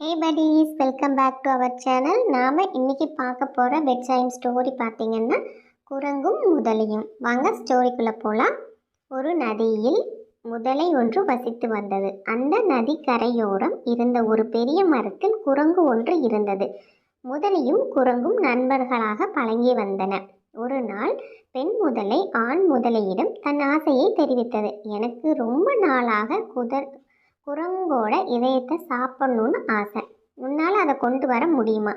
Hey buddies welcome back to our channel நாம் இன்னைக்கு பார்க்க போகிற பெட் டைம் ஸ்டோரி பார்த்திங்கன்னா குரங்கும் முதலையும். வாங்க ஸ்டோரிக்குள்ளே போகலாம் ஒரு நதியில் முதலை ஒன்று வசித்து வந்தது. அந்த நதி கரையோரம் இருந்த ஒரு பெரிய மரத்தில் குரங்கு ஒன்று இருந்தது. முதலையும் குரங்கும் நண்பர்களாக பழங்கி வந்தன. ஒரு நாள் பெண் முதலை ஆண் முதலையிடம் தன் ஆசையை தெரிவித்தது. எனக்கு ரொம்ப நாளாக குதர் குரங்கோட இதயத்தை சாப்பிடணும்னு ஆசை. உன்னால் அதை கொண்டு வர முடியுமா?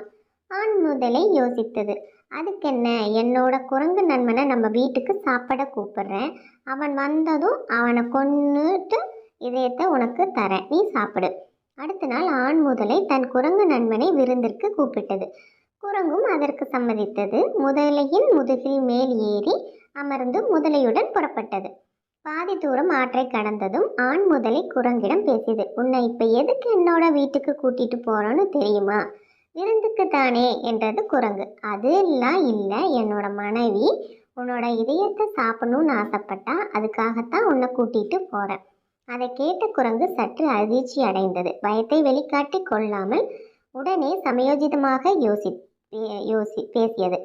ஆண் முதலை யோசித்தது. அதுக்கென்ன என்னோட குரங்கு நண்பனை நம்ம வீட்டுக்கு சாப்பிட கூப்பிடுறேன். அவன் வந்ததும் அவனை கொன்னுட்டு இதயத்தை உனக்கு தரேன். நீ சாப்பிடு. அடுத்த நாள் ஆண் முதலை தன் குரங்கு நண்பனை விருந்திற்கு கூப்பிட்டது. குரங்கும் அதற்கு சம்மதித்தது. முதலையின் முதுகில் மேல் ஏறி அமர்ந்து முதலையுடன் புறப்பட்டது. பாதி தூரம் ஆற்றை கடந்ததும் ஆண் முதலை குரங்கிடம் பேசியது. உன்னை இப்ப எதுக்கு என்னோட வீட்டுக்கு கூட்டிட்டு போறோன்னு தெரியுமா? விருந்துக்கு தானே என்றது குரங்கு. அதெல்லாம் இல்லை என்னோட மனைவி உன்னோட இதயத்தை சாப்பிடணும்னு ஆசைப்பட்டா அதுக்காகத்தான் உன்னை கூட்டிட்டு போறேன். அதை கேட்ட குரங்கு சற்று அதிர்ச்சி அடைந்தது. பயத்தை வெளிக்காட்டி கொள்ளாமல் உடனே சமயோஜிதமாக யோசி யோசி பேசியது.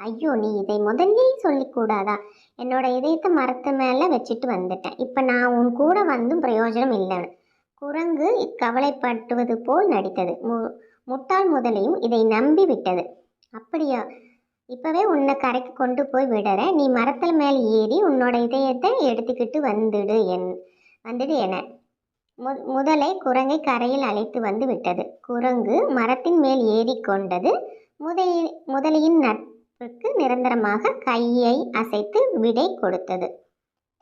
ஐயோ நீ இதை முதல்லயே சொல்லிக்கூடாதா என்னோட இதயத்தை மரத்து மேலே வச்சுட்டு வந்துட்டேன். இப்போ நான் உன் கூட வந்தும் பிரயோஜனம் இல்லைன்னு. குரங்கு கவலைப்பட்டுவது போல் நடித்தது. மு முட்டாள் முதலையும் இதை நம்பி விட்டது. அப்படியா? இப்போவே உன்னை கரைக்கு கொண்டு போய் விடுற நீ மரத்தில் மேலே ஏறி உன்னோட இதயத்தை எடுத்துக்கிட்டு வந்துடு என் வந்துடு என. மு முதலை குரங்கை கரையில் அழைத்து வந்து விட்டது. குரங்கு மரத்தின் மேல் ஏறி கொண்டது. முதல் முதலையின் நட்புக்கு நிரந்தரமாக கையை அசைத்து விடை கொடுத்தது.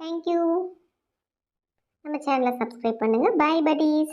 தேங்க்யூ நம்ம சேனலை சப்ஸ்கிரைப் பண்ணுங்கள் பை படீஸ்